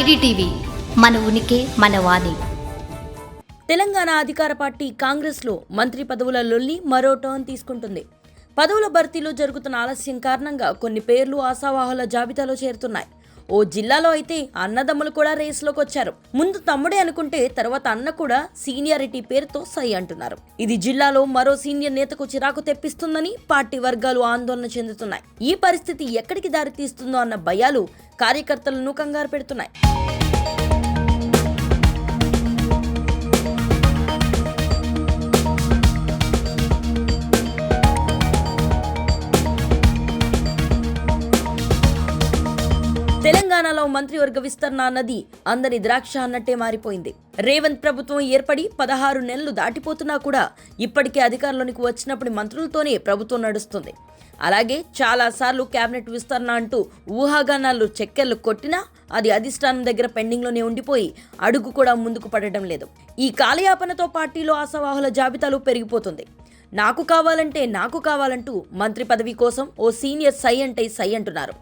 IDTV మన ఉనికి మన వాణి. తెలంగాణ అధికార పార్టీ కాంగ్రెస్లో మంత్రి పదవుల లొల్లి మరో టర్న్ తీసుకుంటుంది. పదవుల భర్తీలో జరుగుతున్న ఆలస్యం కారణంగా కొన్ని పేర్లు ఆశావాహుల జాబితాలో చేరుతున్నాయి. ఓ జిల్లాలో అయితే అన్నదమ్ములు కూడా రేసులోకి వచ్చారు. ముందు తమ్ముడే అనుకుంటే తర్వాత అన్న కూడా సీనియారిటీ పేరుతో సై అంటున్నారు. ఇది జిల్లాలో మరో సీనియర్ నేతకు చిరాకు తెప్పిస్తుందని పార్టీ వర్గాలు ఆందోళన చెందుతున్నాయి. ఈ పరిస్థితి ఎక్కడికి దారితీస్తుందో అన్న భయాలు కార్యకర్తలను కంగారు పెడుతున్నాయి. తెలంగాణలో మంత్రివర్గ విస్తరణ అన్నది అందరి ద్రాక్ష అన్నట్టే మారిపోయింది. రేవంత్ ప్రభుత్వం ఏర్పడి పదహారు నెలలు దాటిపోతున్నా కూడా ఇప్పటికే అధికారంలోనికి వచ్చినప్పుడు మంత్రులతోనే ప్రభుత్వం నడుస్తుంది. అలాగే చాలాసార్లు కేబినెట్ విస్తరణ అంటూ ఊహాగానాలు చెక్కెర్లు కొట్టినా అది అధిష్టానం దగ్గర పెండింగ్లోనే ఉండిపోయి అడుగు కూడా ముందుకు పడటం లేదు. ఈ కాలయాపనతో పార్టీలో ఆశావాహుల జాబితాలు పెరిగిపోతుంది. నాకు కావాలంటే నాకు కావాలంటూ మంత్రి పదవి కోసం ఓ సీనియర్ సై అంటే సై అంటున్నారు.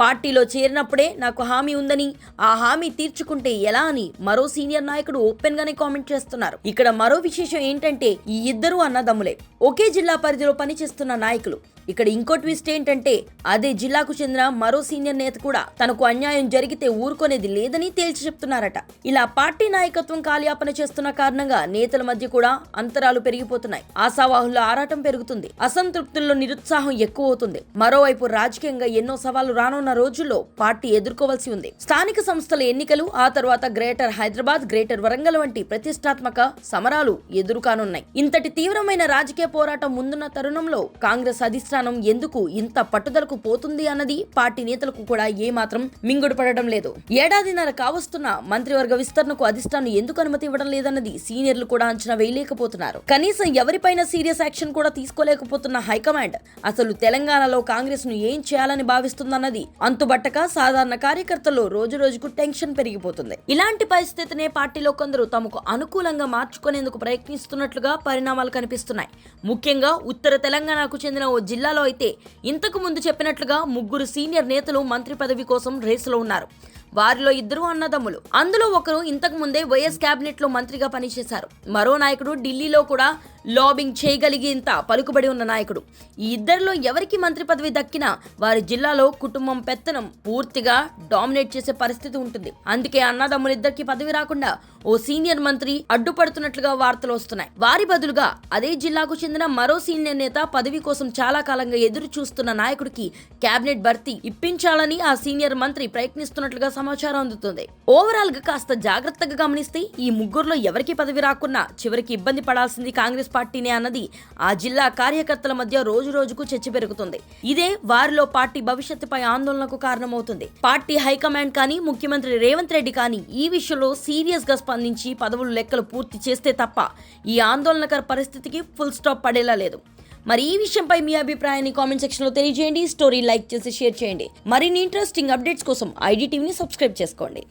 పార్టీలో చేరినప్పుడే నాకు హామీ ఉందని ఆ హామీ తీర్చుకుంటే ఎలా అని మరో సీనియర్ నాయకుడు ఓపెన్ గానే కామెంట్ చేస్తున్నారు. ఇక్కడ మరో విశేషం ఏంటంటే ఈ ఇద్దరు అన్నదమ్ములే. ఒకే జిల్లా పరిధిలో పనిచేస్తున్న నాయకులు. ఇక్కడ ఇంకో ట్విస్ట్ ఏంటంటే అదే జిల్లాకు చెందిన మరో సీనియర్ నేత కూడా తనకు అన్యాయం జరిగితే ఊరుకునేది లేదని తేల్చి చెప్తున్నారట. ఇలా పార్టీ నాయకత్వం కాలయాపన చేస్తున్న కారణంగా నేతల మధ్య కూడా అంతరాలు పెరిగిపోతున్నాయి. ఆశావాహుల ఆరాటం పెరుగుతుంది. అసంతృప్తుల్లో నిరుత్సాహం ఎక్కువ అవుతుంది మరోవైపు రాజకీయంగా ఎన్నో సవాళ్ళు రానున్న రోజుల్లో పార్టీ ఎదుర్కోవాల్సి ఉంది. స్థానిక సంస్థల ఎన్నికలు ఆ తర్వాత గ్రేటర్ హైదరాబాద్ గ్రేటర్ వరంగల్ వంటి ప్రతిష్టాత్మక సమరాలు ఎదురుకానున్నాయి. ఇంతటి తీవ్రమైన రాజకీయ పోరాటం ముందున్న తరుణంలో కాంగ్రెస్ అధిష్టానం ఎందుకు ఇంత పట్టుదలకు పోతుంది అన్నది పార్టీ నేతలకు కూడా ఏమాత్రం మింగుడు పడడం లేదు. ఏడాదిన్నర కావస్తున్న మంత్రివర్గ విస్తరణకు అధిష్టానం ఎందుకు అనుమతి ఇవ్వడం లేదన్నది సీనియర్లు కూడా అంచనా వేయలేకపోతున్నారు. కనీసం ఎవరిపైన సీరియస్ యాక్షన్ కూడా తీసుకోలేకపోతున్న హైకమాండ్ అసలు తెలంగాణలో కాంగ్రెస్ను ఏం చేయాలని భావిస్తుందన్నది అంతుబట్టక సాధారణ కార్యకర్తల్లో రోజు రోజుకు టెన్షన్ పెరిగిపోతుంది. ఇలాంటి పరిస్థితినే పార్టీలో కొందరు తమకు అనుకూలంగా మార్చుకునేందుకు ప్రయత్నిస్తున్నట్లుగా పరిణామాలు కనిపిస్తున్నాయి. ముఖ్యంగా ఉత్తర తెలంగాణకు చెందిన ఓ జిల్లా జిల్లాలో అయితే ఇంతకు ముందు చెప్పినట్లుగా ముగ్గురు సీనియర్ నేతలు మంత్రి పదవి కోసం రేసులో ఉన్నారు. వారిలో ఇద్దరు అన్నదమ్ములు. అందులో ఒకరు ఇంతకు ముందే వైఎస్ క్యాబినెట్లో లో మంత్రిగా పనిచేశారు. మరో నాయకుడు ఢిల్లీలో కూడా లాబింగ్ చేయగలిగేంత పలుకుబడి ఉన్న నాయకుడు. ఈ ఇద్దరిలో ఎవరికి మంత్రి పదవి దక్కినా వారి జిల్లాలో కుటుంబం పెత్తనం పూర్తిగా డామినేట్ చేసే పరిస్థితి ఉంటుంది. అందుకే అన్నదమ్ములిద్దరికి పదవి రాకుండా ఓ సీనియర్ మంత్రి అడ్డుపడుతున్నట్లుగా వార్తలు వస్తున్నాయి. వారి బదులుగా అదే జిల్లాకు చెందిన మరో సీనియర్ నేత పదవి కోసం చాలా కాలంగా ఎదురు చూస్తున్న నాయకుడికి కేబినెట్ భర్తీ ఇప్పించాలని ఆ సీనియర్ మంత్రి ప్రయత్నిస్తున్నట్లుగా సమాచారం అందుతుంది. ఓవరాల్గా కాస్త జాగ్రత్తగా గమనిస్తే ఈ ముగ్గురులో ఎవరికి పదవి రాకున్నా చివరికి ఇబ్బంది పడాల్సింది కాంగ్రెస్ పార్టీనే అన్నది ఆ జిల్లా కార్యకర్తల మధ్య రోజు రోజుకు చర్చ పెరుగుతుంది. ఇదే వారిలో పార్టీ భవిష్యత్తుపై ఆందోళనకు కారణమవుతుంది. పార్టీ హైకమాండ్ కానీ ముఖ్యమంత్రి రేవంత్ రెడ్డి కానీ ఈ విషయంలో సీరియస్గా స్పందించి పదవులు లెక్కలు పూర్తి చేస్తే తప్ప ఈ ఆందోళనకర పరిస్థితికి ఫుల్ స్టాప్ పడేలా లేదు. మరి ఈ విషయంపై మీ అభిప్రాయాన్ని కామెంట్ సెక్షన్లో తెలియజేయండి. స్టోరీ లైక్ చేసి షేర్ చేయండి. మరిన్ని ఇంట్రెస్టింగ్ అప్డేట్స్ కోసం ఐడి టీవీని సబ్స్క్రైబ్ చేసుకోండి.